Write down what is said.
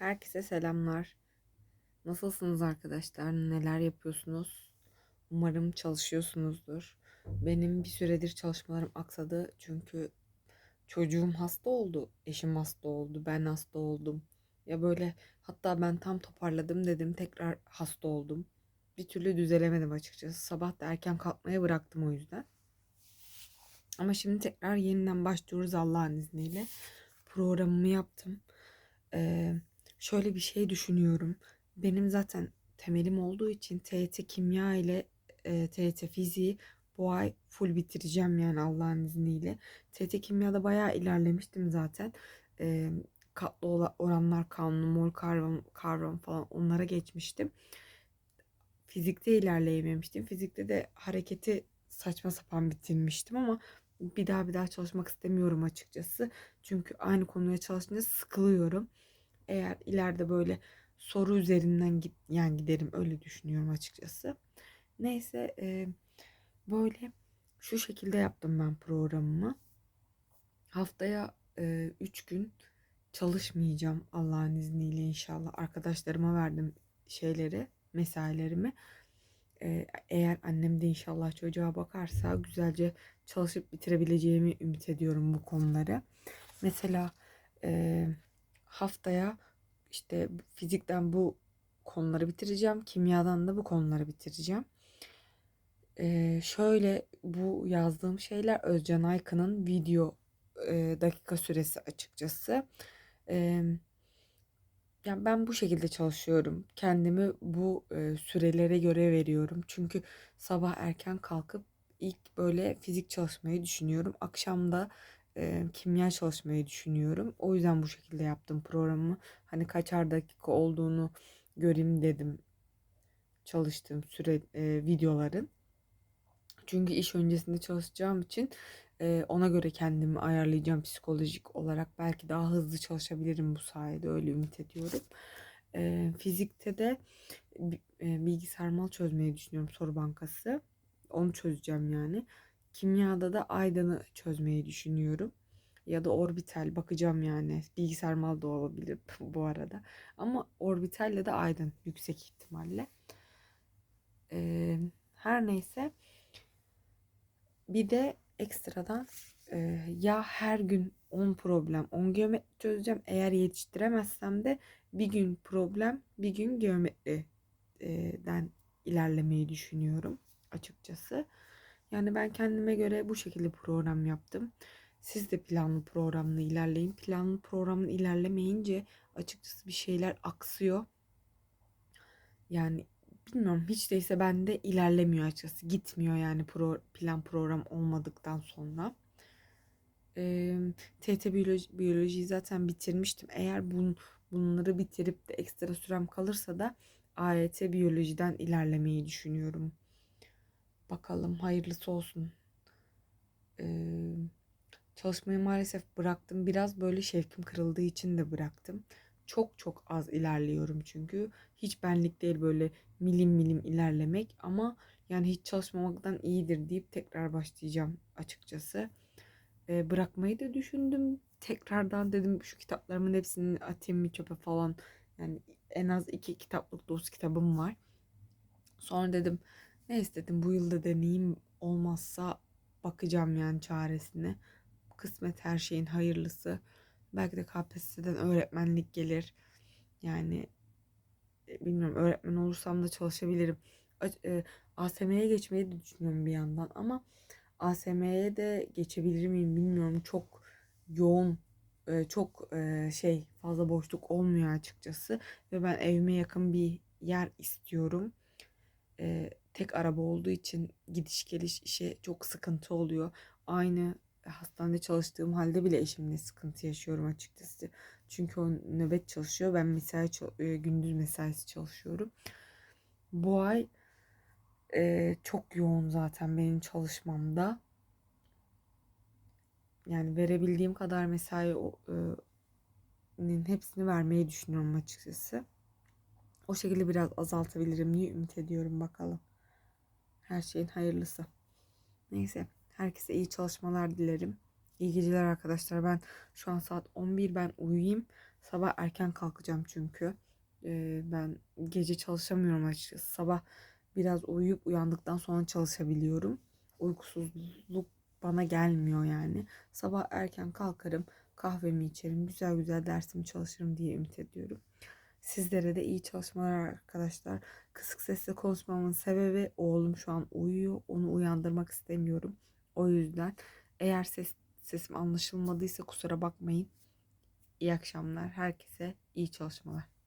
Herkese selamlar. Nasılsınız arkadaşlar? Neler yapıyorsunuz? Umarım çalışıyorsunuzdur. Benim bir süredir çalışmalarım aksadı çünkü çocuğum hasta oldu, eşim hasta oldu, ben hasta oldum. Ya böyle hatta ben tam toparladım dedim tekrar hasta oldum. Bir türlü düzelemedim açıkçası. Sabah da erken kalkmaya bıraktım o yüzden. Ama şimdi tekrar yeniden başlıyoruz Allah'ın izniyle. Programımı yaptım. Ee, şöyle bir şey düşünüyorum. Benim zaten temelim olduğu için TYT kimya ile e, TYT fiziği bu ay full bitireceğim yani Allah'ın izniyle. TYT kimyada bayağı ilerlemiştim zaten. Ee, katlı oranlar kanunu, mol kavram, kavram falan onlara geçmiştim. Fizikte ilerleyememiştim. Fizikte de hareketi saçma sapan bitirmiştim ama bir daha bir daha çalışmak istemiyorum açıkçası. Çünkü aynı konuya çalışınca sıkılıyorum. Eğer ileride böyle soru üzerinden git yani giderim öyle düşünüyorum açıkçası. Neyse e, böyle şu şekilde yaptım ben programımı. Haftaya 3 gün çalışmayacağım Allah'ın izniyle inşallah. Arkadaşlarıma verdim şeyleri, mesailerimi. E, eğer annem de inşallah çocuğa bakarsa güzelce çalışıp bitirebileceğimi ümit ediyorum bu konuları. Mesela e, haftaya işte fizikten bu konuları bitireceğim. Kimyadan da bu konuları bitireceğim. Ee, şöyle bu yazdığım şeyler Özcan Aykın'ın video e, dakika süresi açıkçası. Ee, yani ben bu şekilde çalışıyorum. Kendimi bu e, sürelere göre veriyorum. Çünkü sabah erken kalkıp ilk böyle fizik çalışmayı düşünüyorum. Akşam da e, kimya çalışmayı düşünüyorum. O yüzden bu şekilde yaptım programı. Hani kaçar dakika olduğunu göreyim dedim çalıştığım süre e, videoların. Çünkü iş öncesinde çalışacağım için e, ona göre kendimi ayarlayacağım psikolojik olarak. Belki daha hızlı çalışabilirim bu sayede öyle ümit ediyorum. E, fizikte de e, bilgisayar mal çözmeyi düşünüyorum soru bankası. Onu çözeceğim yani. Kimyada da Aydan'ı çözmeyi düşünüyorum. Ya da orbital bakacağım yani. Bilgisayar mal da olabilir bu arada. Ama orbitalle de Aydan yüksek ihtimalle. Ee, her neyse. Bir de ekstradan e, ya her gün 10 problem 10 geometri çözeceğim. Eğer yetiştiremezsem de bir gün problem bir gün geometriden ilerlemeyi düşünüyorum açıkçası. Yani ben kendime göre bu şekilde program yaptım. Siz de planlı programla ilerleyin. Planlı programla ilerlemeyince açıkçası bir şeyler aksıyor. Yani bilmiyorum hiç değilse bende ilerlemiyor açıkçası. Gitmiyor yani pro, plan program olmadıktan sonra. Ee, TT biyoloji, biyolojiyi zaten bitirmiştim. Eğer bun, bunları bitirip de ekstra sürem kalırsa da AYT biyolojiden ilerlemeyi düşünüyorum. Bakalım hayırlısı olsun. Ee, çalışmayı maalesef bıraktım. Biraz böyle şevkim kırıldığı için de bıraktım. Çok çok az ilerliyorum çünkü. Hiç benlik değil böyle milim milim ilerlemek ama yani hiç çalışmamaktan iyidir deyip tekrar başlayacağım açıkçası. Ee, bırakmayı da düşündüm. Tekrardan dedim şu kitaplarımın hepsini atayım mı çöpe falan. Yani en az iki kitaplık dolu kitabım var. Sonra dedim ne istedim bu yılda deneyeyim olmazsa bakacağım yani çaresine. Kısmet her şeyin hayırlısı. Belki de KPSS'den öğretmenlik gelir. Yani e, bilmiyorum öğretmen olursam da çalışabilirim. E, ASM'ye geçmeyi de düşünüyorum bir yandan ama ASM'ye de geçebilir miyim bilmiyorum. Çok yoğun e, çok şey fazla boşluk olmuyor açıkçası ve ben evime yakın bir yer istiyorum e, tek araba olduğu için gidiş geliş işe çok sıkıntı oluyor. Aynı hastanede çalıştığım halde bile eşimle sıkıntı yaşıyorum açıkçası. Çünkü o nöbet çalışıyor. Ben mesai e, gündüz mesaisi çalışıyorum. Bu ay e, çok yoğun zaten benim çalışmamda. Yani verebildiğim kadar mesai e, hepsini vermeyi düşünüyorum açıkçası. O şekilde biraz azaltabilirim diye ümit ediyorum bakalım. Her şeyin hayırlısı. Neyse herkese iyi çalışmalar dilerim. İyi geceler arkadaşlar. Ben şu an saat 11 ben uyuyayım. Sabah erken kalkacağım çünkü. Ee, ben gece çalışamıyorum açıkçası. Sabah biraz uyuyup uyandıktan sonra çalışabiliyorum. Uykusuzluk bana gelmiyor yani. Sabah erken kalkarım, kahvemi içerim, güzel güzel dersimi çalışırım diye ümit ediyorum. Sizlere de iyi çalışmalar arkadaşlar. Kısık sesle konuşmamın sebebi oğlum şu an uyuyor. Onu uyandırmak istemiyorum. O yüzden eğer ses sesim anlaşılmadıysa kusura bakmayın. İyi akşamlar. Herkese iyi çalışmalar.